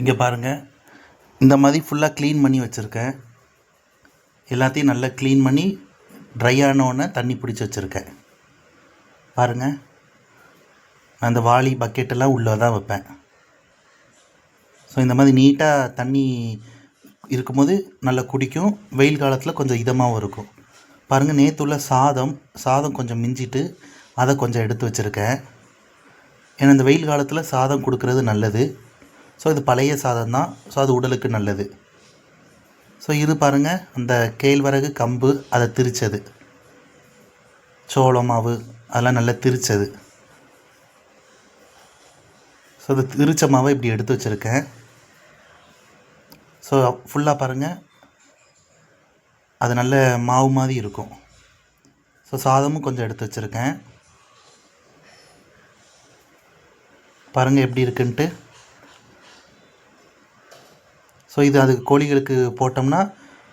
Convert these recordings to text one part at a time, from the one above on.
இங்கே பாருங்கள் இந்த மாதிரி ஃபுல்லாக க்ளீன் பண்ணி வச்சுருக்கேன். எல்லாத்தையும் நல்லா க்ளீன் பண்ணி ட்ரை ஆனோடனே தண்ணி பிடிச்சி வச்சுருக்கேன். பாருங்கள் நான் அந்த வாளி பக்கெட்டெல்லாம் உள்ளே தான் வைப்பேன். ஸோ இந்த மாதிரி நீட்டாக தண்ணி இருக்கும்போது நல்லா குடிக்கும். வெயில் காலத்தில் கொஞ்சம் இதமாகவும் இருக்கும். பாருங்கள் நேற்று உள்ள சாதம் சாதம் கொஞ்சம் மிஞ்சிட்டு அதை கொஞ்சம் எடுத்து வச்சுருக்கேன். ஏன்னா இந்த வெயில் காலத்தில் சாதம் கொடுக்கறது நல்லது. ஸோ இது பழைய சாதம் தான் ஸோ அது உடலுக்கு நல்லது. ஸோ இது பாருங்கள் அந்த கேழ்வரகு கம்பு அதை திரிச்சது. சோளம் மாவு அதெல்லாம் நல்லா திரிச்சது. ஸோ அது திரிச்ச மாவை இப்படி எடுத்து வச்சுருக்கேன். ஸோ ஃபுல்லாக பாருங்கள் அது நல்ல மாவு மாதிரி இருக்கும். ஸோ சாதமும் கொஞ்சம் எடுத்து வச்சுருக்கேன். பாருங்கள் எப்படி இருக்குன்ட்டு. ஸோ இது அது கோழிகளுக்கு போட்டோம்னா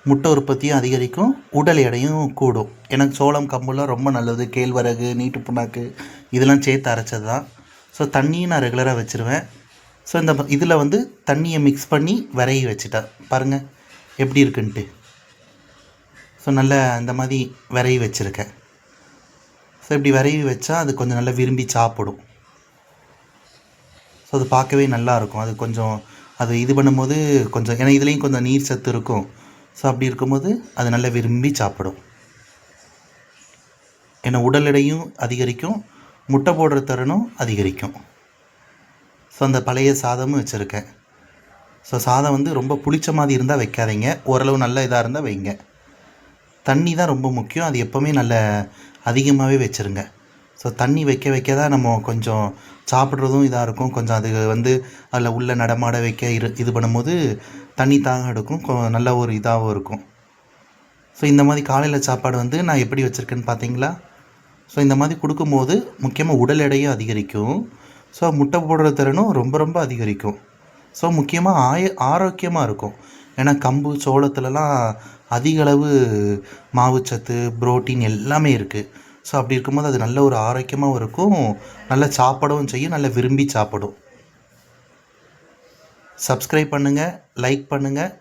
முட்டை உற்பத்தியும் அதிகரிக்கும் உடல் எடையும் கூடும். எனக்கு சோளம் கம்புலாம் ரொம்ப நல்லது. கேழ்வரகு நீட்டு புண்ணாக்கு இதெல்லாம் சேர்த்து அரைச்சது தான். ஸோ தண்ணியும் நான் ரெகுலராக வச்சுருவேன். ஸோ இந்த இதில் வந்து தண்ணியை மிக்ஸ் பண்ணி விரைய வச்சுட்டேன் பாருங்கள் எப்படி இருக்குன்ட்டு. ஸோ நல்ல இந்த மாதிரி விரைவி வச்சுருக்கேன். ஸோ இப்படி விரைவி வச்சா அது கொஞ்சம் நல்லா விரும்பி சாப்பிடும். ஸோ அது பார்க்கவே நல்லா இருக்கும். அது கொஞ்சம் அது இது பண்ணும்போது கொஞ்சம் ஏன்னா இதுலேயும் கொஞ்சம் நீர் சத்து இருக்கும். ஸோ அப்படி இருக்கும்போது அது நல்லா விரும்பி சாப்பிடும். ஏன்னா உடல் எடையும் அதிகரிக்கும் முட்டை போடுற திறனும் அதிகரிக்கும். ஸோ அந்த பழைய சாதமும் வச்சுருக்கேன். ஸோ சாதம் வந்து ரொம்ப புளிச்ச மாதிரி இருந்தால் வைக்காதீங்க. ஓரளவு நல்ல இதாக இருந்தால் வைங்க. தண்ணி தான் ரொம்ப முக்கியம். அது எப்போவுமே நல்ல அதிகமாகவே வச்சுருங்க. ஸோ தண்ணி வைக்க வைக்க தான் நம்ம கொஞ்சம் சாப்பிட்றதும் இதாக இருக்கும். கொஞ்சம் அது வந்து அதில் உள்ள நடமாட வைக்க இரு இது பண்ணும்போது தண்ணி தாங்க எடுக்கும். நல்ல ஒரு இதாகவும் இருக்கும். ஸோ இந்த மாதிரி காலையில் சாப்பாடு வந்து நான் எப்படி வச்சுருக்கேன்னு பார்த்தீங்களா ஸோ இந்த மாதிரி கொடுக்கும்போது முக்கியமாக உடல் எடையும் அதிகரிக்கும். ஸோ முட்டை போடுற திறனும் ரொம்ப ரொம்ப அதிகரிக்கும். ஸோ முக்கியமாக ஆய ஆரோக்கியமாக இருக்கும். ஏன்னா கம்பு சோளத்துலலாம் அதிகளவு மாவுச்சத்து புரோட்டீன் எல்லாமே இருக்குது ஸோ அப்படி இருக்கும்போது அது நல்ல ஒரு ஆரோக்கியமாகவும் இருக்கும். நல்லா சாப்பிடவும் செய்யும். நல்லா விரும்பி சாப்பிடும். சப்ஸ்கிரைப் பண்ணுங்கள் லைக் பண்ணுங்கள்